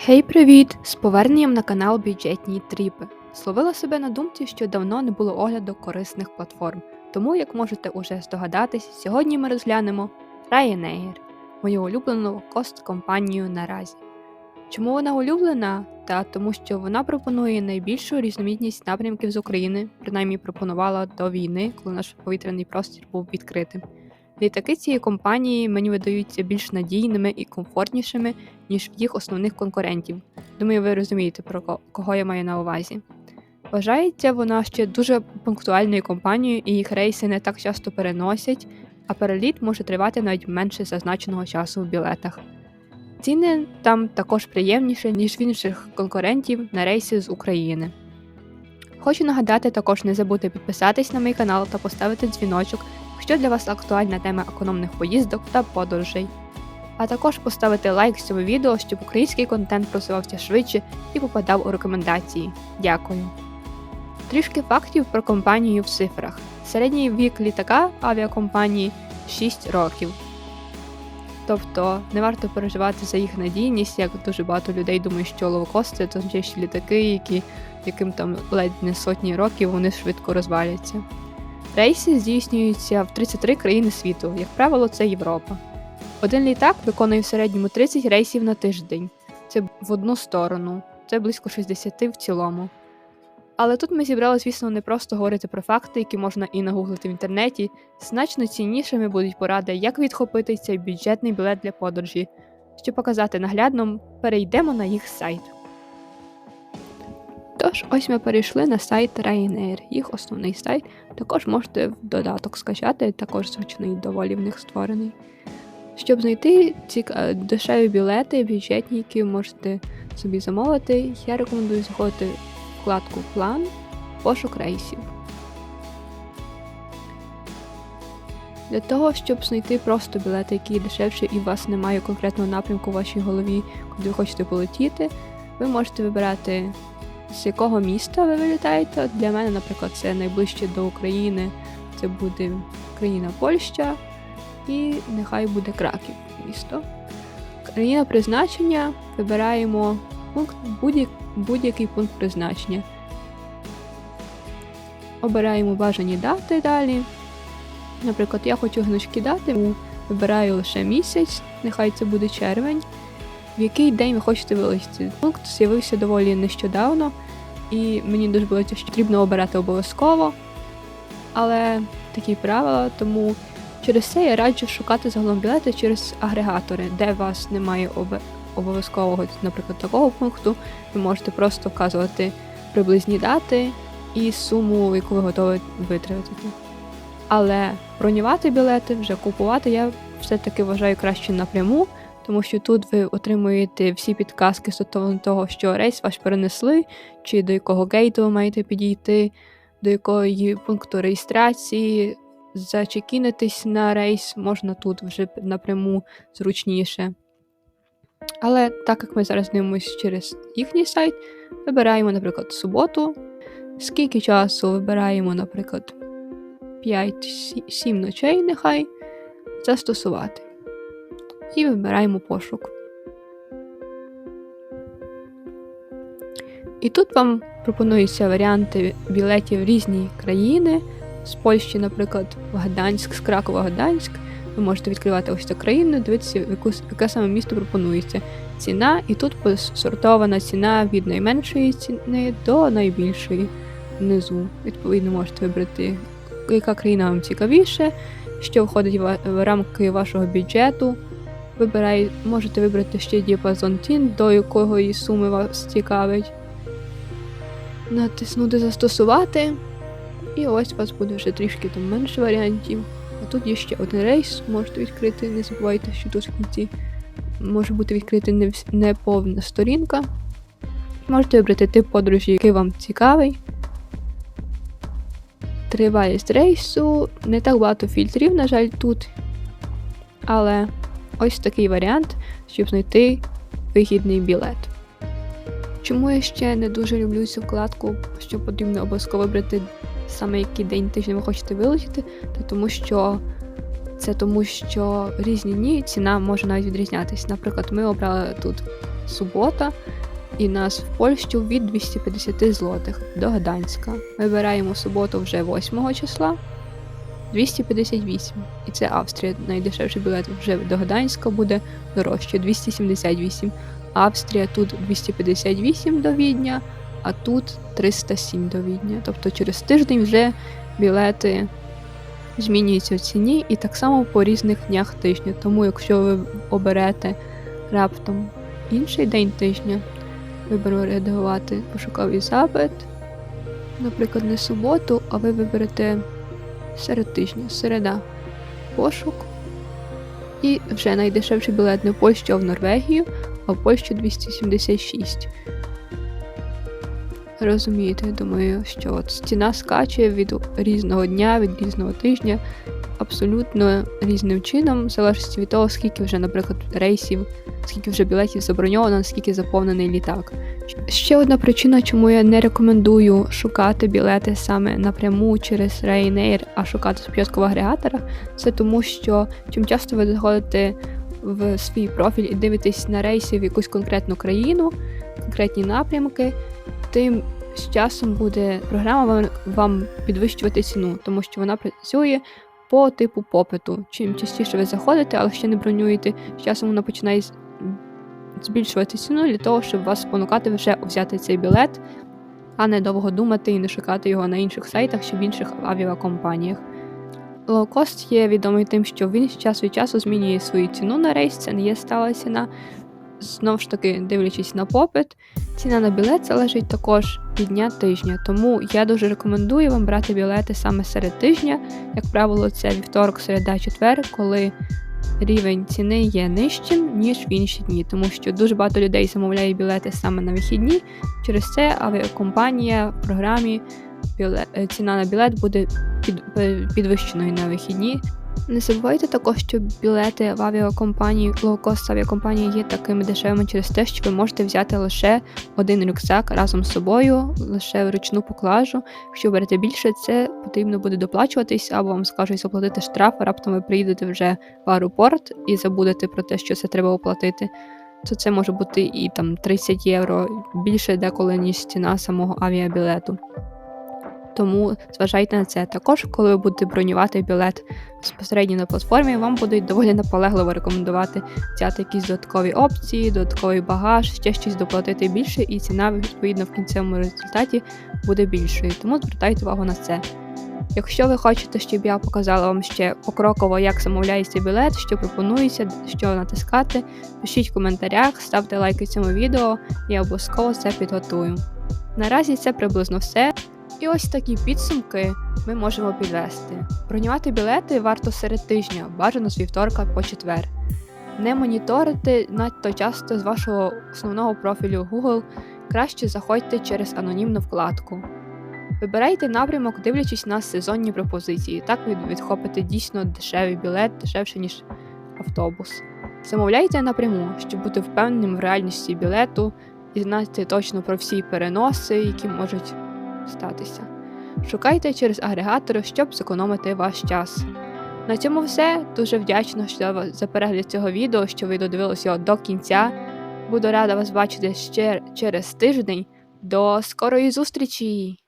Гей, привіт! З поверненням на канал Бюджетні Тріпи. Словила себе на думці, що давно не було огляду корисних платформ. Тому, як можете уже здогадатись, сьогодні ми розглянемо Ryanair, мою улюблену кост компанію наразі. Чому вона улюблена? Та тому, що вона пропонує найбільшу різноманітність напрямків з України, принаймні пропонувала до війни, коли наш повітряний простір був відкритим. Літаки цієї компанії мені видаються більш надійними і комфортнішими, ніж в їх основних конкурентів. Думаю, ви розумієте, про кого я маю на увазі. Вважається вона ще дуже пунктуальною компанією, і їх рейси не так часто переносять, а переліт може тривати навіть менше зазначеного часу в білетах. Ціни там також приємніші, ніж в інших конкурентів на рейси з України. Хочу нагадати також не забудьте підписатись на мій канал та поставити дзвіночок, якщо для вас актуальна тема економних поїздок та подорожей. А також поставити лайк цьому відео, щоб український контент просувався швидше і попадав у рекомендації. Дякую. Трішки фактів про компанію в цифрах. Середній вік літака авіакомпанії 6 років. Тобто не варто переживати за їх надійність, як дуже багато людей думають, що лоукости це тончайші літаки, які, яким там ледь не сотні років вони швидко розваляться. Рейси здійснюються в 33 країни світу, як правило, це Європа. Один літак виконує в середньому 30 рейсів на тиждень. Це в одну сторону, це близько 60 в цілому. Але тут ми зібрали, звісно, не просто говорити про факти, які можна і нагуглити в інтернеті. Значно ціннішими будуть поради, як відхопити цей бюджетний білет для подорожі. Щоб показати наглядно, перейдемо на їх сайт. Тож, ось ми перейшли на сайт Ryanair, їх основний сайт. Також можете в додаток скачати, також зручний доволі в них створений. Щоб знайти ці е, дешеві білети, бюджетні, які ви можете собі замовити, я рекомендую заходити вкладку План, пошук рейсів. Для того, щоб знайти просто білети, які дешевші і у вас немає конкретного напрямку в вашій голові, куди ви хочете полетіти, ви можете вибирати, з якого міста ви вилітаєте. Для мене, наприклад, це найближче до України, це буде країна Польща, і нехай буде Краків місто. Країна призначення вибираємо пункт будь- будь-який пункт призначення. Обираємо бажані дати далі. Наприклад, я хочу гнучкі дати, вибираю лише місяць, нехай це буде червень. В який день ви хочете вилетіти? Пункт з'явився доволі нещодавно, і мені дуже було що потрібно обирати обов'язково. Але такі правила, тому через це я раджу шукати загалом білети через агрегатори, де вас немає обов'язкового, наприклад, такого пункту. Ви можете просто вказувати приблизні дати і суму, яку ви готові витратити. Але бронювати білети, вже купувати я все-таки вважаю краще напряму, тому що тут ви отримуєте всі підказки стосовно того, що рейс ваш перенесли, чи до якого гейту ви маєте підійти, до якої пункту реєстрації, зачекінитись на рейс можна тут вже напряму зручніше. Але так як ми зараз дивимося через їхній сайт, вибираємо, наприклад, суботу. Скільки часу вибираємо, наприклад, 5-7 ночей, нехай застосувати. І вибираємо пошук. І тут вам пропонуються варіанти білетів різні країни. З Польщі, наприклад, в Гданськ, з Кракова Гданськ. Ви можете відкривати ось цю країну, дивитися, яку, яке саме місто пропонується ціна, і тут посортована ціна від найменшої ціни до найбільшої внизу. Відповідно, можете вибрати, яка країна вам цікавіше, що входить в рамки вашого бюджету. Вибирай, можете вибрати ще діапазон цін, до якої суми вас цікавить. Натиснути Застосувати. І ось у вас буде вже трішки там менше варіантів. А тут є ще один рейс, можете відкрити, не забувайте, що тут в кінці може бути відкрита не, повна сторінка. Можете вибрати тип подорожі, який вам цікавий. Тривалість рейсу. Не так багато фільтрів, на жаль, тут. Але ось такий варіант, щоб знайти вигідний білет. Чому я ще не дуже люблю цю вкладку, що потрібно обов'язково вибрати саме який день тижня ви хочете вилетіти, то тому що це тому, що різні дні ціна може навіть відрізнятися. Наприклад, ми обрали тут субота, і нас в Польщу від 250 злотих до Гданська. Вибираємо суботу вже 8 числа 258. І це Австрія. Найдешевший білет вже до Гданська буде дорожче 278. Австрія тут 258 до Відня, а тут 307 до Відня. Тобто через тиждень вже білети змінюються в ціні і так само по різних днях тижня. Тому якщо ви оберете раптом інший день тижня, виберу редагувати пошуковий запит, наприклад, не суботу, а ви виберете серед тижня, середа, пошук. І вже найдешевший білет не в Польщу, а в Норвегію, а в Польщу 276. Розумієте, думаю, що от ціна скаче від різного дня, від різного тижня, абсолютно різним чином, в залежності від того, скільки вже, наприклад, рейсів, скільки вже білетів заброньовано, наскільки заповнений літак. Ще одна причина, чому я не рекомендую шукати білети саме напряму через Ryanair, а шукати спочатку в агрегаторах, це тому, що чим часто ви заходите в свій профіль і дивитесь на рейси в якусь конкретну країну, конкретні напрямки, тим з часом буде програма вам, підвищувати ціну, тому що вона працює по типу попиту. Чим частіше ви заходите, але ще не бронюєте, з часом вона починає збільшувати ціну для того, щоб вас спонукати вже взяти цей білет, а не довго думати і не шукати його на інших сайтах чи в інших авіакомпаніях. Лоукост є відомий тим, що він час від часу змінює свою ціну на рейс, це не є стала ціна. Знову ж таки, дивлячись на попит, ціна на білет залежить також від дня тижня. Тому я дуже рекомендую вам брати білети саме серед тижня. Як правило, це вівторок, середа, четвер, коли рівень ціни є нижчим, ніж в інші дні, тому що дуже багато людей замовляє білети саме на вихідні. Через це авіакомпанія в програмі ціна на білет буде під, підвищеною на вихідні. Не забувайте також, що білети в авіакомпанії, лоукост авіакомпанії є такими дешевими через те, що ви можете взяти лише один рюкзак разом з собою, лише вручну поклажу. Якщо берете більше, це потрібно буде доплачуватись, або вам скажуть заплатити штраф, раптом ви приїдете вже в аеропорт і забудете про те, що це треба оплатити. То це може бути і там 30 євро більше деколи, ніж ціна самого авіабілету. Тому зважайте на це. Також, коли ви будете бронювати білет безпосередньо на платформі, вам будуть доволі наполегливо рекомендувати взяти якісь додаткові опції, додатковий багаж, ще щось доплатити більше, і ціна відповідно в кінцевому результаті буде більшою. Тому звертайте увагу на це. Якщо ви хочете, щоб я показала вам ще покроково, як замовляється білет, що пропонується, що натискати, пишіть в коментарях, ставте лайки цьому відео, я обов'язково це підготую. Наразі це приблизно все. І ось такі підсумки ми можемо підвести. Бронювати білети варто серед тижня, бажано з вівторка по четвер. Не моніторити надто часто з вашого основного профілю Google, краще заходьте через анонімну вкладку. Вибирайте напрямок, дивлячись на сезонні пропозиції. Так ви відхопите дійсно дешевий білет, дешевше, ніж автобус. Замовляйте напряму, щоб бути впевненим в реальності білету і знати точно про всі переноси, які можуть статися. Шукайте через агрегатори, щоб зекономити ваш час. На цьому все. Дуже вдячна що- за перегляд цього відео, що ви додивилися його до кінця. Буду рада вас бачити ще через тиждень. До скорої зустрічі!